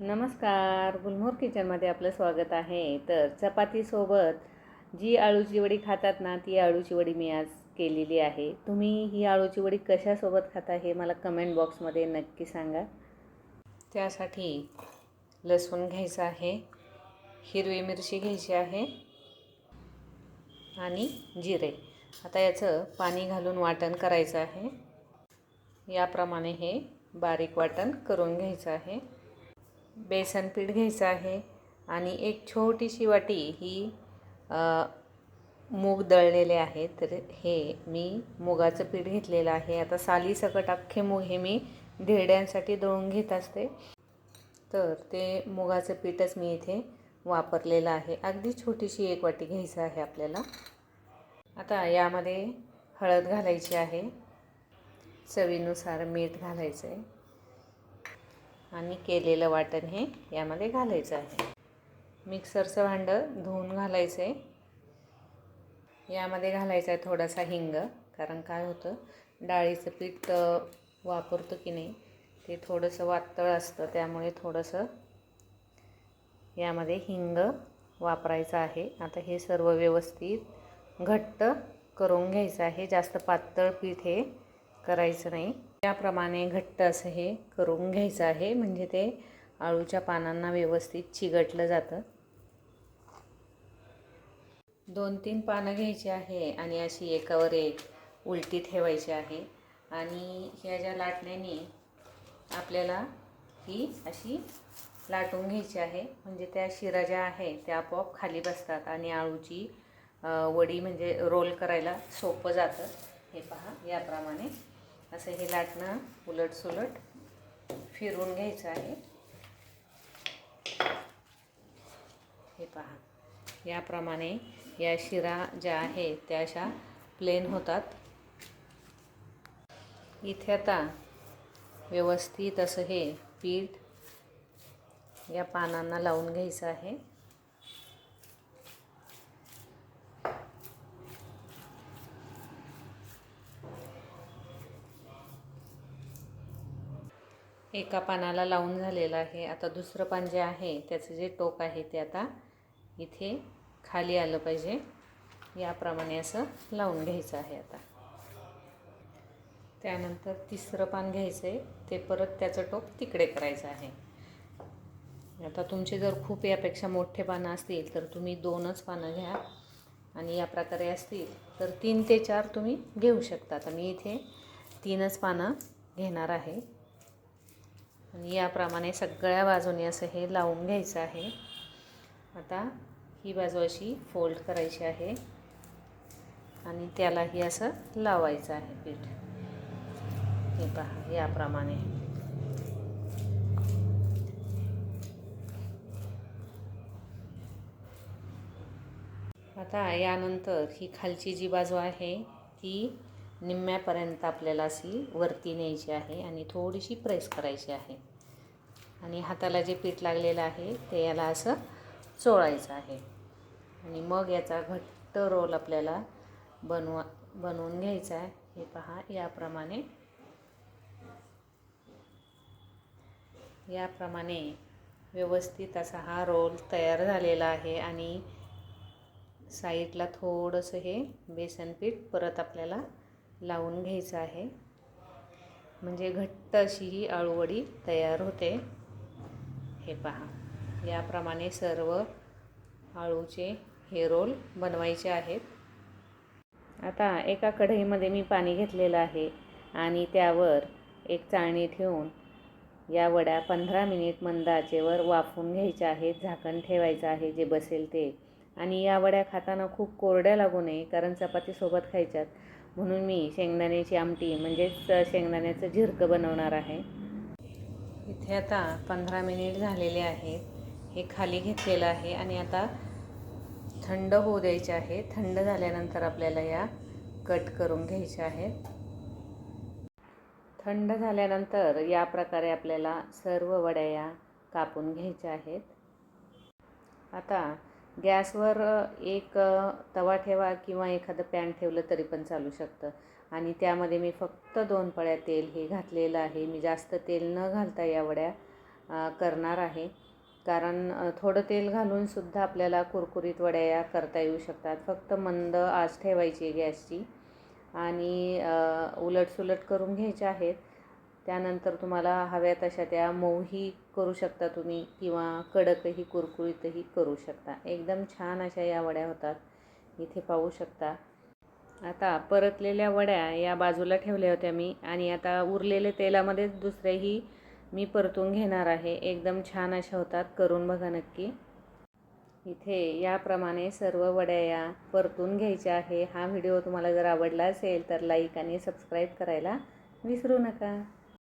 नमस्कार. गुलमोर किचनमध्ये आपलं स्वागत आहे. तर चपातीसोबत जी आळूची वडी खातात ना ती आळूची वडी मी आज केलेली आहे. तुम्ही ही आळूची वडी कशासोबत खाता हे मला कमेंट बॉक्समध्ये नक्की सांगा. त्यासाठी लसूण घ्यायचं आहे हिरवी मिरची घ्यायची आहे आणि जिरे. आता याचं पाणी घालून वाटण करायचं आहे. याप्रमाणे हे बारीक वाटण करून घ्यायचं आहे. बेसन पीठ घ्यायचं आहे आणि एक छोटीशी वाटी ही मूग दळलेले आहे तर हे मी मुगाचं पीठ घेतलेलं आहे. आता सालीसकट अख्खे मूग हे मी धिरड्यांसाठी दळून घेत असते. तर ते मुगाचं पीठच मी इथे वापरलेलं आहे. अगदी छोटीशी एक वाटी घ्यायचं आहे आपल्याला. आता यामध्ये हळद घालायची आहे. चवीनुसार मीठ घालायचं आहे आणि केलेलं वाटण हे यामध्ये घालायचं आहे. मिक्सरचं भांडं धुवून घालायचं. आहे यामध्ये घालायचं आहे थोडासा हिंग कारण काय होतं डाळीचं पीठ वापरतो की नाही ते थोडंसं वातळ असतं त्यामुळे थोडंसं यामध्ये हिंग वापरायचं आहे. आता हे सर्व व्यवस्थित घट्ट करून घ्यायचं आहे. जास्त पातळ पीठ हे करायचं नाही. त्याप्रमाणे घट्ट असं हे करून घ्यायचं आहे. म्हणजे ते आळूच्या पानांना व्यवस्थित चिगटलं जातं. दोन तीन पानं घ्यायची आहे आणि अशी एकावर एक उलटी ठेवायची आहे. आणि ह्या ज्या लाटण्याने आपल्याला ही अशी लाटून घ्यायची आहे. म्हणजे त्या शिरा ज्या आहे त्या आपोआप खाली बसतात आणि आळूची वडी म्हणजे रोल करायला सोपं जातं. हे पहा याप्रमाणे असं हे लाटणं उलट सुलट फिरून घ्यायचं आहे. हे पहा. याप्रमाणे या शिरा ज्या आहे त्या अशा प्लेन होतात. इथे आता व्यवस्थित असं हे पीठ या पानांना लावून घ्यायचं आहे. एका पानाला लावून झालेलं आहे. आता दुसरं पान जे आहे त्याचं जे टोक आहे ते आता इथे खाली आलं पाहिजे. याप्रमाणे असं लावून घ्यायचं आहे आता. त्यानंतर तिसरं पान घ्यायचं आहे ते परत त्याचं टोक तिकडे करायचं आहे. आता तुमचे जर खूप यापेक्षा मोठे पानं असतील तर तुम्ही दोनच पानं घ्या. आणि या प्रकारे असतील तर तीन ते चार तुम्ही घेऊ शकता. आता मी इथे तीनच पानं घेणार आहे. आणि याप्रमाणे सगळ्या बाजूने असं हे लावून घ्यायचं आहे. आता ही बाजू अशी फोल्ड करायची आहे आणि त्यालाही असं लावायचं आहे पीठ. हे पहा याप्रमाणे. आता यानंतर ही खालची जी बाजू आहे ती निम्म्यापर्यंत आपल्याला अशी वरती न्यायची आहे आणि थोडीशी प्रेस करायची आहे. आणि हाताला जे पीठ लागलेलं आहे ते याला असं चोळायचं आहे. आणि मग याचा घट्ट रोल आपल्याला बनवा बनवून घ्यायचा आहे. हे पहा याप्रमाणे. याप्रमाणे व्यवस्थित असा हा रोल तयार झालेला आहे आणि साईडला थोडंसं हे बेसन पीठ परत आपल्याला लावून घ्यायचं आहे. म्हणजे घट्ट अशी ही आळूवडी तयार होते. हे पहा. याप्रमाणे सर्व आळूचे हे रोल बनवायचे आहेत. आता एका कढईमध्ये मी पाणी घेतलेलं आहे आणि त्यावर एक चाळणी ठेवून या वड्या पंधरा मिनिट मंद आचेवर वाफवून घ्यायच्या आहेत. झाकण ठेवायचं आहे जे बसेल ते. आणि या वड्या खाताना खूप कोरड्या लागू नये कारण चपातीसोबत खायच्यात. म्हणून मी शेंगदाण्याची आमटी म्हणजेच शेंगदाण्याचं झिरकं बनवणार आहे. इथे आता पंधरा मिनिट झालेले आहेत. हे खाली घेतलेलं आहे आणि आता थंड होऊ द्यायचे आहे. थंड झाल्यानंतर आपल्याला या कट करून घ्यायच्या आहेत. थंड झाल्यानंतर या प्रकारे आपल्याला सर्व वड्या या कापून घ्यायच्या आहेत. आता गॅसवर एक तवा ठेवा किंवा एखादं पॅन ठेवलं तरी पण चालू शकतं. आणि त्यामध्ये मी फक्त दोन पळ्या तेल हे घातलेलं आहे. मी जास्त तेल न घालता या वड्या करणार आहे. कारण थोडं तेल घालूनसुद्धा आपल्याला कुरकुरीत वड्या या करता येऊ शकतात. फक्त मंद आच ठेवायची गॅसची. आणि उलटसुलट करून घ्यायच्या आहेत. त्यानंतर तुम्हाला हव्या तशा त्या मऊही करू शकता तुम्ही किंवा कडकही कुरकुरीतही करू शकता. एकदम छान अशा या वड्या होतात. इथे पाहू शकता. आता परतलेल्या वड्या या बाजूला ठेवल्या होत्या मी आणि आता उरलेले तेलामध्येच दुसरेही मी परतून घेणार आहे. एकदम छान अशा होतात. करून बघा नक्की. इथे याप्रमाणे सर्व वड्या या परतून घ्यायच्या आहे. हा व्हिडिओ तुम्हाला जर आवडला असेल तर लाईक आणि सबस्क्राईब करायला विसरू नका.